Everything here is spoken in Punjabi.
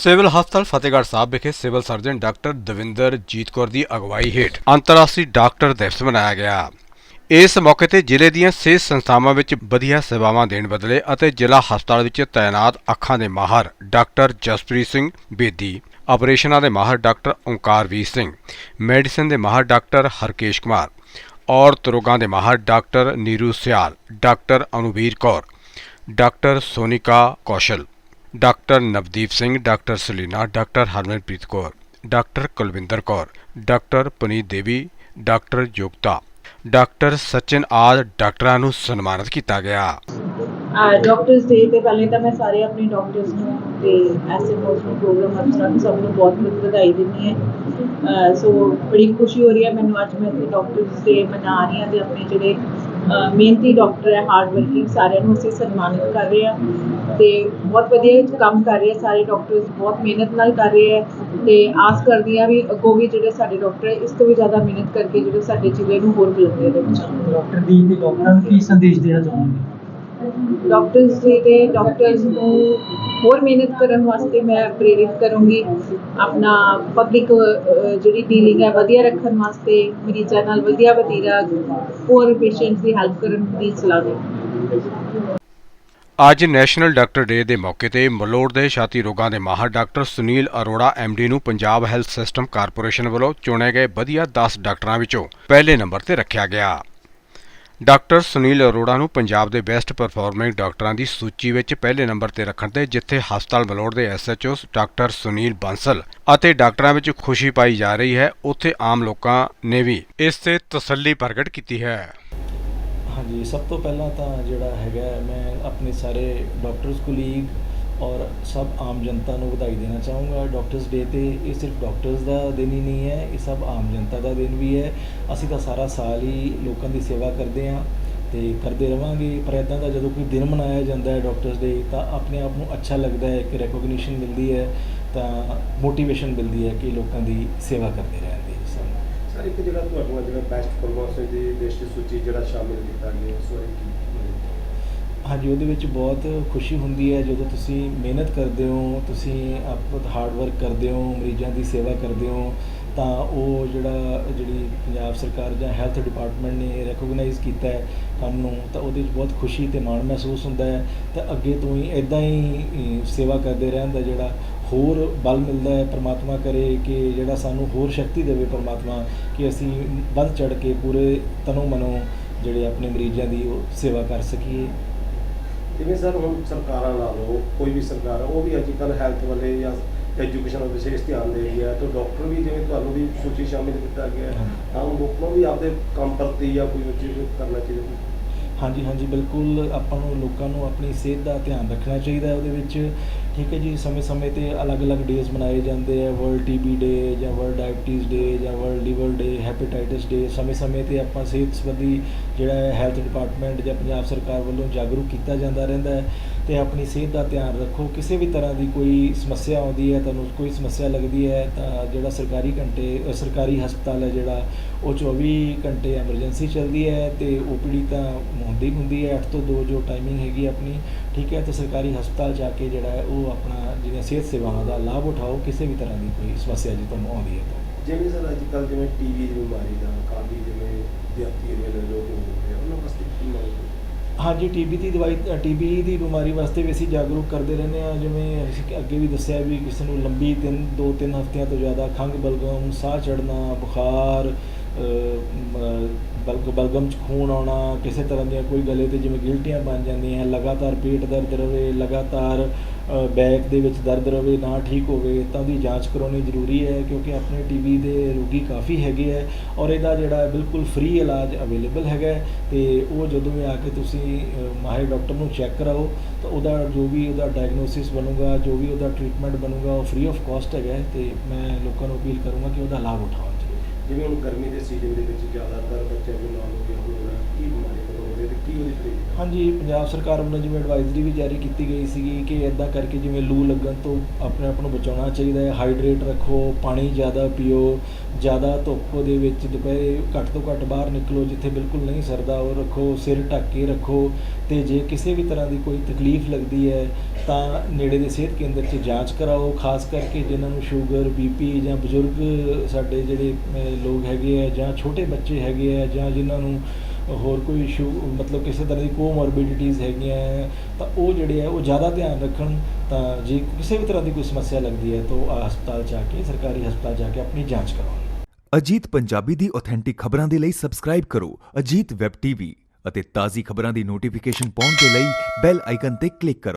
ਸਿਵਲ ਹਸਪਤਾਲ ਫਤਿਹਗੜ੍ਹ ਸਾਹਿਬ ਵਿਖੇ civil surgeon doctor Davinder Jeet Kaur ਦੀ ਅਗਵਾਈ ਹੇਠ ਅੰਤਰਰਾਸ਼ਟਰੀ ਡਾਕਟਰ ਦਿਵਸ ਮਨਾਇਆ ਗਿਆ। ਇਸ ਮੌਕੇ ਤੇ ਜ਼ਿਲ੍ਹੇ ਦੀਆਂ ਸਿਹਤ ਸੰਸਥਾਵਾਂ ਵਿੱਚ ਵਧੀਆ ਸੇਵਾਵਾਂ ਦੇਣ ਬਦਲੇ ਅਤੇ ਜ਼ਿਲ੍ਹਾ ਹਸਪਤਾਲ ਵਿੱਚ ਤਾਇਨਾਤ ਅੱਖਾਂ ਦੇ ਮਾਹਰ ਡਾਕਟਰ ਜਸਪ੍ਰੀਤ ਸਿੰਘ ਬੇਦੀ, ਆਪਰੇਸ਼ਨਾਂ ਦੇ ਮਾਹਰ ਡਾਕਟਰ ਓਂਕਾਰਵੀਰ ਸਿੰਘ, ਮੈਡੀਸਨ ਦੇ ਮਾਹਰ ਡਾਕਟਰ ਹਰਕੇਸ਼ ਕੁਮਾਰ, ਔਰਤ ਰੋਗਾਂ ਦੇ ਮਾਹਰ doctor Neeru Sial, doctor Anuveer Kaur, doctor Sonika Kaushal doctor Navdeep Singh doctor Salina doctor Harmanpreet Kaur doctor Kulwinder Kaur doctor Puneet Devi doctor Yogita doctor Sachin ਆਦ ਡਾਕਟਰਾਂ ਨੂੰ ਸਨਮਾਨਿਤ ਕੀਤਾ ਗਿਆ। ਡਾਕਟਰਸ ਡੇ ਤੇ ਪਹਿਲੇ ਤਾਂ ਮੈਂ ਸਾਰੇ ਆਪਣੇ ਡਾਕਟਰਸ ਨੂੰ ਤੇ ਐਸਐਮਓਸ ਨੂੰ ਪ੍ਰੋਗਰਾਮ ਅਫਸਰਾਂ ਨੂੰ ਸਭ ਨੂੰ ਬਹੁਤ ਬਹੁਤ ਵਧਾਈ ਦਿੰਦੀ ਹਾਂ। ਸੋ ਬੜੀ ਖੁਸ਼ੀ ਹੋ ਰਹੀ ਹੈ ਮੈਨੂੰ ਅੱਜ ਮੈਂ ਇੱਥੇ ਡਾਕਟਰਸ ਡੇ ਮਨਾ ਰਹੀ ਹਾਂ ਤੇ ਆਪਣੇ ਜਿਹੜੇ ਅਹ, ਮਿਹਨਤੀ ਡਾਕਟਰ ਹੈ ਹਾਰਡ ਵਰਕਿੰਗ ਸਾਰਿਆਂ ਨੂੰ ਅਸੀਂ ਸਨਮਾਨਿਤ ਕਰ ਰਹੇ ਹਾਂ ਤੇ ਬਹੁਤ ਵਧੀਆ ਕੰਮ ਕਰ ਰਹੇ ਆ ਸਾਰੇ ਡਾਕਟਰਸ ਬਹੁਤ ਮਿਹਨਤ ਨਾਲ ਕਰ ਰਹੇ ਆ ਤੇ ਆਸ ਕਰਦੀ ਹਾਂ ਵੀ ਅੱਗੋਂ ਵੀ ਜਿਹੜੇ ਸਾਡੇ ਡਾਕਟਰ ਹੈ, ਇਸ ਤੋਂ ਵੀ ਜ਼ਿਆਦਾ ਮਿਹਨਤ ਕਰਕੇ ਜਿਹੜੇ ਸਾਡੇ ਜ਼ਿਲ੍ਹੇ ਨੂੰ ਹੋਰ ਬੁਲੰਦੀਆਂ ਦੇ ਪਹੁੰਚਾਉਣ ਡਾਕਟਰ ਦੀ ਤੇ ਡਾਕਟਰਾਂ ਨੂੰ ਕੀ ਸੰਦੇਸ਼ ਦੇਣਾ ਚਾਹੁੰਦੇ ਡਾਕਟਰਸ ਡੇ ਤੇ ਡਾਕਟਰਸ ਨੂੰ ਹੋਰ ਮਿਹਨਤ ਕਰਨ ਵਾਸਤੇ ਮੈਂ ਪ੍ਰੇਰਿਤ ਕਰੂੰਗੀ। ਆਪਣਾ ਪਬਲਿਕ ਜਿਹੜੀ ਡੀਲਿੰਗ ਹੈ ਵਧੀਆ ਰੱਖਣ ਵਾਸਤੇ ਮਰੀਜ਼ਾਂ ਨਾਲ ਵਧੀਆ ਵਤੀਰਾ ਹੋਰ ਪੇਸ਼ੈਂਟਸ ਦੀ ਹੈਲਪ ਕਰਨ ਦੀ ਸਲਾਹ ਦੇ ਅੱਜ ਨੈਸ਼ਨਲ ਡਾਕਟਰ ਡੇ ਦੇ ਮੌਕੇ ਤੇ ਮਲੋੜ ਦੇ ਛਾਤੀ ਰੋਗਾਂ ਦੇ ਮਾਹਰ ਡਾਕਟਰ ਸੁਨੀਲ ਅਰੋੜਾ ਡੀ ਨੂੰ ਪੰਜਾਬ ਹੈਲਥ ਸਿਸਟਮ ਕਾਰਪੋਰੇਸ਼ਨ ਵੱਲੋਂ ਚੁਣੇ ਗਏ ਵਧੀਆ 10 ਡਾਕਟਰਾਂ ਵਿੱਚੋਂ ਪਹਿਲੇ ਨੰਬਰ ਤੇ ਰੱਖਿਆ ਗਿਆ। ਡਾਕਟਰ ਸੁਨੀਲ ਅਰੋੜਾ ਨੂੰ ਪੰਜਾਬ ਦੇ ਬੈਸਟ ਪਰਫਾਰਮਿੰਗ ਡਾਕਟਰਾਂ ਦੀ ਸੂਚੀ ਵਿੱਚ ਪਹਿਲੇ ਨੰਬਰ ਤੇ ਰੱਖਣ ਤੇ ਜਿੱਥੇ ਹਸਪਤਾਲ ਮਲੋੜ ਦੇ ਐਸਐਚਓ ਡਾਕਟਰ ਸੁਨੀਲ ਬਾਂਸਲ ਅਤੇ ਡਾਕਟਰਾਂ ਵਿੱਚ ਖੁਸ਼ੀ ਪਾਈ ਜਾ ਰਹੀ ਹੈ, ਉੱਥੇ ਆਮ ਲੋਕਾਂ ਨੇ ਵੀ ਇਸ ਤੇ ਤਸੱਲੀ ਪ੍ਰਗਟ ਕੀਤੀ ਹੈ। ਹਾਂਜੀ, ਸਭ ਤੋਂ ਪਹਿਲਾਂ ਤਾਂ ਜਿਹੜਾ ਹੈਗਾ ਮੈਂ ਆਪਣੇ ਸਾਰੇ ਡਾਕਟਰਸ, ਕੁਲੀਗ ਔਰ ਸਭ ਆਮ ਜਨਤਾ ਨੂੰ ਵਧਾਈ ਦੇਣਾ ਚਾਹੂੰਗਾ। ਡਾਕਟਰਸ ਡੇ ਤੇ ਇਹ ਸਿਰਫ ਡਾਕਟਰਸ ਦਾ ਦਿਨ ਹੀ ਨਹੀਂ ਹੈ, ਇਹ ਸਭ ਆਮ ਜਨਤਾ ਦਾ ਦਿਨ ਵੀ ਹੈ। ਅਸੀਂ ਤਾਂ ਸਾਰਾ ਸਾਲ ਹੀ ਲੋਕਾਂ ਦੀ ਸੇਵਾ ਕਰਦੇ ਹਾਂ ਤੇ ਕਰਦੇ ਰਵਾਂਗੇ। ਪਰ ਇਦਾਂ ਦਾ ਜਦੋਂ ਕੋਈ ਦਿਨ ਮਨਾਇਆ ਜਾਂਦਾ ਹੈ ਡਾਕਟਰਸ ਡੇ ਤਾਂ ਆਪਣੇ ਆਪ ਨੂੰ ਅੱਛਾ ਲੱਗਦਾ ਹੈ ਕਿ ਰੈਕੋਗਨੀਸ਼ਨ ਮਿਲਦੀ ਹੈ, ਤਾਂ ਮੋਟੀਵੇਸ਼ਨ ਮਿਲਦੀ ਹੈ ਕਿ ਲੋਕਾਂ ਦੀ ਸੇਵਾ ਕਰਦੇ ਰਹਿਣ ਦੀ ਸਾਨੂੰ ਸਰ, ਇੱਕ ਜਿਹੜਾ ਤੁਹਾਨੂੰ ਜਿਹੜਾ ਬੈਸਟ ਪਰਫਾਰਮੈਂਸ ਦੀ ਦੇਸ਼ ਦੀ ਸੂਚੀ ਜਿਹੜਾ ਸ਼ਾਮਿਲ ਕੀਤਾ ਗਿਆ ਉਸ ਬਾਰੇ ਕੀ ਹਾਂਜੀ, ਉਹਦੇ ਵਿੱਚ ਬਹੁਤ ਖੁਸ਼ੀ ਹੁੰਦੀ ਹੈ ਜਦੋਂ ਤੁਸੀਂ ਮਿਹਨਤ ਕਰਦੇ ਹੋ, ਤੁਸੀਂ ਬਹੁਤ ਹਾਰਡ ਵਰਕ ਕਰਦੇ ਹੋ, ਮਰੀਜ਼ਾਂ ਦੀ ਸੇਵਾ ਕਰਦੇ ਹੋ, ਤਾਂ ਉਹ ਜਿਹੜਾ, ਜਿਹੜੀ ਪੰਜਾਬ ਸਰਕਾਰ ਜਾਂ ਹੈਲਥ ਡਿਪਾਰਟਮੈਂਟ ਨੇ ਰੈਕੋਗਨਾਈਜ਼ ਕੀਤਾ ਹੈ ਕੰਮ ਨੂੰ, ਤਾਂ ਉਹਦੇ ਵਿੱਚ ਬਹੁਤ ਖੁਸ਼ੀ ਤੇ ਮਾਣ ਮਹਿਸੂਸ ਹੁੰਦਾ ਹੈ। ਤਾਂ ਅੱਗੇ ਤੋਂ ਹੀ ਇਦਾਂ ਹੀ ਸੇਵਾ ਕਰਦੇ ਰਹਿਣ ਦਾ ਜਿਹੜਾ ਹੋਰ ਬਲ ਮਿਲਦਾ ਹੈ, ਪ੍ਰਮਾਤਮਾ ਕਰੇ ਕਿ ਜਿਹੜਾ ਸਾਨੂੰ ਹੋਰ ਸ਼ਕਤੀ ਦੇਵੇ ਪ੍ਰਮਾਤਮਾ, ਕਿ ਅਸੀਂ ਵੱਧ ਚੜ ਕੇ ਪੂਰੇ ਤਨੋਂ ਮਨੋਂ ਜਿਹੜੇ ਆਪਣੇ ਮਰੀਜ਼ਾਂ ਦੀ ਉਹ ਸੇਵਾ ਕਰ ਸਕੀਏ। ਜਿਵੇਂ ਸਰ ਹੁਣ ਸਰਕਾਰਾਂ ਲਾ ਲਓ ਕੋਈ ਵੀ ਸਰਕਾਰ ਆ, ਉਹ ਵੀ ਅੱਜ ਕੱਲ੍ਹ ਹੈਲਥ ਵਾਲੇ ਜਾਂ ਐਜੂਕੇਸ਼ਨ ਵੱਲ ਵਿਸ਼ੇਸ਼ ਧਿਆਨ ਦੇ ਰਹੀ ਹੈ ਤਾਂ ਡਾਕਟਰ ਵੀ ਜਿਵੇਂ ਤੁਹਾਨੂੰ ਵੀ ਸੂਚੀ ਸ਼ਾਮਿਲ ਕੀਤਾ ਗਿਆ ਹੈ। ਤਾਂ ਲੋਕਾਂ ਨੂੰ ਵੀ ਆਪਦੇ ਕੰਮ ਪ੍ਰਤੀ ਜਾਂ ਕੋਈ ਚੀਜ਼ ਕਰਨਾ ਚਾਹੀਦਾ ਹਾਂਜੀ ਹਾਂਜੀ ਬਿਲਕੁਲ ਆਪਾਂ ਨੂੰ ਲੋਕਾਂ ਨੂੰ ਆਪਣੀ ਸਿਹਤ ਦਾ ਧਿਆਨ ਰੱਖਣਾ ਚਾਹੀਦਾ ਹੈ ਉਹਦੇ ਵਿੱਚ ਠੀਕ ਹੈ ਜੀ, ਸਮੇਂ-ਸਮੇਂ ਤੇ ਅਲੱਗ-ਅਲੱਗ ਡੇਜ਼ ਮਨਾਏ ਜਾਂਦੇ ਆ ਵਰਲਡ ਟੀਬੀ ਡੇ ਜਾਂ ਵਰਲਡ ਡਾਇਬਟੀਜ਼ ਡੇ ਜਾਂ world liver day hepatitis day ਸਮੇਂ-ਸਮੇਂ ਤੇ ਆਪਾਂ ਸਿਹਤ ਸੰਬੰਧੀ ਜਿਹੜਾ ਹੈ ਹੈਲਥ ਡਿਪਾਰਟਮੈਂਟ ਜਾਂ ਪੰਜਾਬ ਸਰਕਾਰ ਵੱਲੋਂ ਜਾਗਰੂਕ ਕੀਤਾ ਜਾਂਦਾ ਰਹਿੰਦਾ ਹੈ ਤੇ ਆਪਣੀ ਸਿਹਤ ਦਾ ਧਿਆਨ ਰੱਖੋ। ਕਿਸੇ ਵੀ ਤਰ੍ਹਾਂ ਦੀ ਕੋਈ ਸਮੱਸਿਆ ਆਉਂਦੀ ਹੈ, ਤੁਹਾਨੂੰ ਕੋਈ ਸਮੱਸਿਆ ਲੱਗਦੀ ਹੈ, ਤਾਂ ਜਿਹੜਾ ਸਰਕਾਰੀ ਘੰਟੇ ਸਰਕਾਰੀ ਹਸਪਤਾਲ ਹੈ ਜਿਹੜਾ, ਉਹ 24 ਘੰਟੇ ਐਮਰਜੈਂਸੀ ਚੱਲਦੀ ਹੈ ਤੇ ਓਪੀਡੀ ਤਾਂ ਹੁੰਦੀ ਹੁੰਦੀ ਹੈ 8 ਤੋਂ 2 ਜੋ ਟਾਈਮਿੰਗ ਹੈਗੀ ਆਪਣੀ ਠੀਕ ਹੈ ਤੇ ਸਰਕਾਰੀ ਹਸਪਤਾਲ ਜਾ ਕੇ ਜਿਹੜਾ ਹੈ ਉਹ ਆਪਣਾ ਜਿਹੜੀਆਂ ਸਿਹਤ ਸੇਵਾਵਾਂ ਦਾ ਲਾਭ ਉਠਾਓ ਕਿਸੇ ਵੀ ਤਰ੍ਹਾਂ ਦੀ ਕੋਈ ਸਮੱਸਿਆ ਜੇ ਤੁਹਾਨੂੰ ਆਉਂਦੀ ਹੈ ਤਾਂ। ਜਿਵੇਂ ਸਰ ਅੱਜ ਕੱਲ੍ਹ ਜਿਵੇਂ ਟੀਵੀ ਦੀ ਬਿਮਾਰੀ ਦਾ ਕਾਫੀ ਜਿਵੇਂ ਏਰੀਆ ਦੇ ਲੋਕ ਹੋ ਗਏ ਉਹਨਾਂ ਵਾਸਤੇ ਕੀ ਹਾਂਜੀ ਟੀਬੀ ਦੀ ਦਵਾਈ ਟੀਬੀ ਦੀ ਬਿਮਾਰੀ ਵਾਸਤੇ ਵੀ ਅਸੀਂ ਜਾਗਰੂਕ ਕਰਦੇ ਰਹਿੰਦੇ ਹਾਂ। ਜਿਵੇਂ ਅਸੀਂ ਅੱਗੇ ਵੀ ਦੱਸਿਆ ਵੀ ਕਿਸੇ ਨੂੰ ਲੰਬੀ ਤਿੰਨ ਦੋ ਤਿੰਨ ਹਫ਼ਤਿਆਂ ਤੋਂ ਜ਼ਿਆਦਾ ਖੰਘ ਬਲਗਮ ਸਾਹ ਚੜਨਾ ਬੁਖਾਰ ਅ, ਬਲਗਮ ਚ ਖੂਨ ਆਉਣਾ ਕਿਸੇ ਤਰ੍ਹਾਂ ਦੀਆਂ ਕੋਈ ਗਲੇ ਤੇ ਜਿਵੇਂ ਗਿਲਟੀਆਂ ਬਣ ਜਾਂਦੀਆਂ ਲਗਾਤਾਰ ਪੇਟ ਦਰਦ ਰਵੇ ਲਗਾਤਾਰ ਬੈਕ ਦੇ ਵਿੱਚ ਦਰਦ ਰਵੇ ਨਾ ਠੀਕ ਹੋਵੇ ਤਾਂ ਉਹਦੀ ਜਾਂਚ ਕਰਾਉਣੀ ਜ਼ਰੂਰੀ ਹੈ ਕਿਉਂਕਿ ਆਪਣੇ ਟੀਬੀ ਦੇ ਰੋਗੀ ਕਾਫੀ ਹੈਗੇ ਹੈ ਔਰ ਇਹਦਾ ਜਿਹੜਾ ਬਿਲਕੁਲ ਫ੍ਰੀ ਇਲਾਜ ਅਵੇਲੇਬਲ ਹੈਗਾ ਹੈ ਤੇ ਉਹ ਜਦੋਂ ਵੀ ਆ ਕੇ ਤੁਸੀਂ ਮਾਹਿਰ ਡਾਕਟਰ ਨੂੰ ਚੈੱਕ ਕਰਾਓ ਤਾਂ ਉਹਦਾ ਜੋ ਵੀ ਉਹਦਾ ਡਾਇਗਨੋਸਿਸ ਬਣੂਗਾ ਜੋ ਵੀ ਉਹਦਾ ਟ੍ਰੀਟਮੈਂਟ ਬਣੂਗਾ ਉਹ ਫ੍ਰੀ ਆਫ ਕਾਸਟ ਹੈਗਾ ਹੈ ਤੇ ਮੈਂ ਲੋਕਾਂ ਨੂੰ ਅਪੀਲ ਕਰੂੰਗਾ ਕਿ ਉਹਦਾ ਲਾਭ ਉਠਾਉਣ ਜ਼ਰੂਰ ਜਿਵੇਂ ਹੁਣ ਗਰਮੀ ਦੇ ਸੀਜ਼ਨ ਦੇ ਵਿੱਚ ਜ਼ਿਆਦਾਤਰ ਬੱਚਿਆਂ ਬੱਚੇ ਬਿਮਾਰ ਹੋ ਗਿਆ ਹੁਣ ਕੀ ਬਿਮਾਰੀ ਹੋ ਕੀ ਉਹਦੀ ਟ੍ਰੀਟਮੈਂਟ ਹਾਂਜੀ, ਪੰਜਾਬ ਸਰਕਾਰ ਵੱਲੋਂ ਜਿਵੇਂ ਐਡਵਾਈਜ਼ਰੀ ਵੀ ਜਾਰੀ ਕੀਤੀ ਗਈ ਸੀਗੀ ਕਿ ਇਦਾਂ ਕਰਕੇ ਜਿਵੇਂ ਲੂ ਲੱਗਣ ਤੋਂ ਆਪਣੇ ਆਪ ਨੂੰ ਬਚਾਉਣਾ ਚਾਹੀਦਾ ਹੈ ਹਾਈਡਰੇਟ ਰੱਖੋ, ਪਾਣੀ ਜ਼ਿਆਦਾ ਪੀਓ, ਜ਼ਿਆਦਾ ਧੁੱਪ ਦੇ ਵਿੱਚ ਦੁਪਹਿਰੇ ਘੱਟ ਤੋਂ ਘੱਟ ਬਾਹਰ ਨਿਕਲੋ ਜਿੱਥੇ ਬਿਲਕੁਲ ਨਹੀਂ ਸਰਦਾ, ਉਹ ਰੱਖੋ, ਸਿਰ ਢੱਕ ਕੇ ਰੱਖੋ ਤੇ ਜੇ ਕਿਸੇ ਵੀ ਤਰ੍ਹਾਂ ਦੀ ਕੋਈ ਤਕਲੀਫ ਲੱਗਦੀ ਹੈ ਤਾਂ ਨੇੜੇ ਦੇ ਸਿਹਤ ਕੇਂਦਰ 'ਚ ਜਾਂਚ ਕਰਾਓ, ਖਾਸ ਕਰਕੇ ਜਿਨ੍ਹਾਂ ਨੂੰ ਸ਼ੂਗਰ ਬੀਪੀ ਜਾਂ ਬਜ਼ੁਰਗ ਸਾਡੇ ਜਿਹੜੇ ਲੋਕ ਹੈਗੇ ਆ ਜਾਂ ਛੋਟੇ ਬੱਚੇ ਹੈਗੇ ਆ ਜਾਂ ਜਿਨ੍ਹਾਂ ਨੂੰ ਹੋਰ ਕੋਈ ਇਸ਼ੂ ਮਤਲਬ ਕਿਸੇ ਤਰ੍ਹਾਂ ਦੀ ਕੋਮੋਰਬਿਡਿਟੀਜ਼ ਹੈਗੀਆਂ ਹੈ, ਤਾਂ ਉਹ ਜਿਹੜੇ ਆ ਉਹ ਜ਼ਿਆਦਾ ਧਿਆਨ ਰੱਖਣ ਤਾਂ ਜੇ ਕਿਸੇ ਵੀ ਤਰ੍ਹਾਂ ਦੀ ਕੋਈ ਸਮੱਸਿਆ ਲੱਗਦੀ ਹੈ ਤਾਂ ਉਹ ਹਸਪਤਾਲ ਜਾ ਕੇ ਸਰਕਾਰੀ ਹਸਪਤਾਲ ਜਾ ਕੇ ਆਪਣੀ ਜਾਂਚ ਕਰਵਾਉਣ। ਅਜੀਤ ਪੰਜਾਬੀ ਦੀ ਆਥੈਂਟਿਕ ਖਬਰਾਂ ਦੇ ਲਈ ਸਬਸਕ੍ਰਾਈਬ ਕਰੋ ਅਜੀਤ ਵੈਬ ਟੀਵੀ ਅਤੇ ਤਾਜ਼ੀ ਖਬਰਾਂ ਦੀ ਨੋਟੀਫਿਕੇਸ਼ਨ ਪਾਉਣ ਦੇ ਲਈ ਬੈਲ ਆਈਕਨ ਤੇ ਕਲਿੱਕ ਕਰੋ।